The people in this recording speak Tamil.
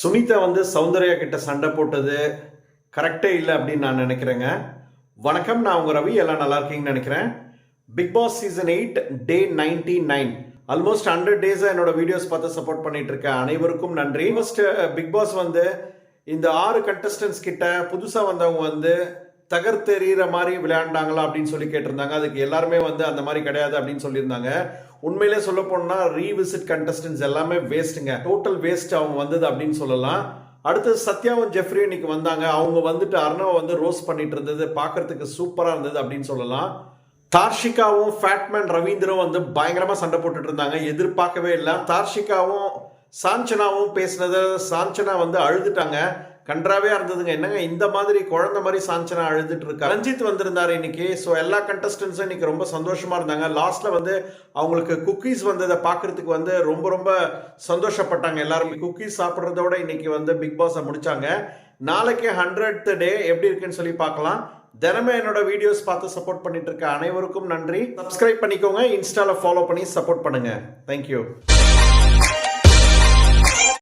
சுனிதா வந்து சௌந்தர்யா கிட்ட சண்டை போட்டது கரெக்டே இல்லை அப்படின்னு நான் நினைக்கிறேங்க. வணக்கம் நான் உங்கள் ரவி எல்லாம் நல்லா இருக்கீங்கன்னு நினைக்கிறேன். Bigg Boss season eight day ninety nine almost hundred டேஸாக என்னோட வீடியோஸ் பார்த்து சப்போர்ட் பண்ணிட்டு இருக்க அனைவருக்கும் நன்றி. ஃபர்ஸ்ட் பிக் பாஸ் வந்து இந்த ஆறு கண்டஸ்டன்ஸ் கிட்ட புதுசாக வந்தவங்க வந்து தகர்த்தெறிகிற மாதிரி விளையாண்டாங்களா அப்படின்னு சொல்லி கேட்டிருந்தாங்க. அதுக்கு எல்லாருமே வந்து அந்த மாதிரி கிடையாது அப்படின்னு சொல்லியிருந்தாங்க. உண்மையிலே சொல்ல போனா ரீவிசிட் கண்டஸ்டன்ஸ் எல்லாமே வேஸ்ட்டுங்க டோட்டல் வேஸ்ட் அவங்க வந்தது அப்படின்னு சொல்லலாம். அடுத்தது சத்யாவும் ஜெஃப்ரி இன்னைக்கு வந்தாங்க. அவங்க வந்துட்டு அர்ணவை வந்து ரோஸ் பண்ணிட்டு இருந்தது. பார்க்கறதுக்கு சூப்பராக இருந்தது அப்படின்னு சொல்லலாம். தார்ஷிகாவும் ஃபேட்மேன் ரவீந்திரம் வந்து பயங்கரமாக சண்டை போட்டுட்டு இருந்தாங்க. எதிர்பார்க்கவே இல்லை. தார்ஷிகாவும் சாஞ்சனாவும் பேசினது சாஞ்சனா வந்து அழுதுட்டாங்க. கன்றாவே இருந்ததுங்க. என்னங்க இந்த மாதிரி குழந்தை மாதிரி சாஞ்சனா அழுதுட்டு இருக்கா? ரஞ்சித் வந்திருந்தாரு இன்னைக்கு. ஸோ எல்லா கண்டஸ்டன்ஸும் இன்னைக்கு ரொம்ப சந்தோஷமா இருந்தாங்க. லாஸ்ட்ல வந்து அவங்களுக்கு குக்கீஸ் வந்ததை பார்க்கறதுக்கு வந்து ரொம்ப ரொம்ப சந்தோஷப்பட்டாங்க எல்லாருமே. குக்கீஸ் சாப்பிட்றதோட இன்னைக்கு வந்து பிக் பாஸை முடிச்சாங்க. நாளைக்கு ஹண்ட்ரட் டே எப்படி இருக்குன்னு சொல்லி பார்க்கலாம். தினமே என்னோட வீடியோஸ் பார்த்து சப்போர்ட் பண்ணிட்டு இருக்க அனைவருக்கும் நன்றி. சப்ஸ்கிரைப் பண்ணிக்கோங்க. இன்ஸ்டால ஃபாலோ பண்ணி சப்போர்ட் பண்ணுங்க. தேங்க்யூ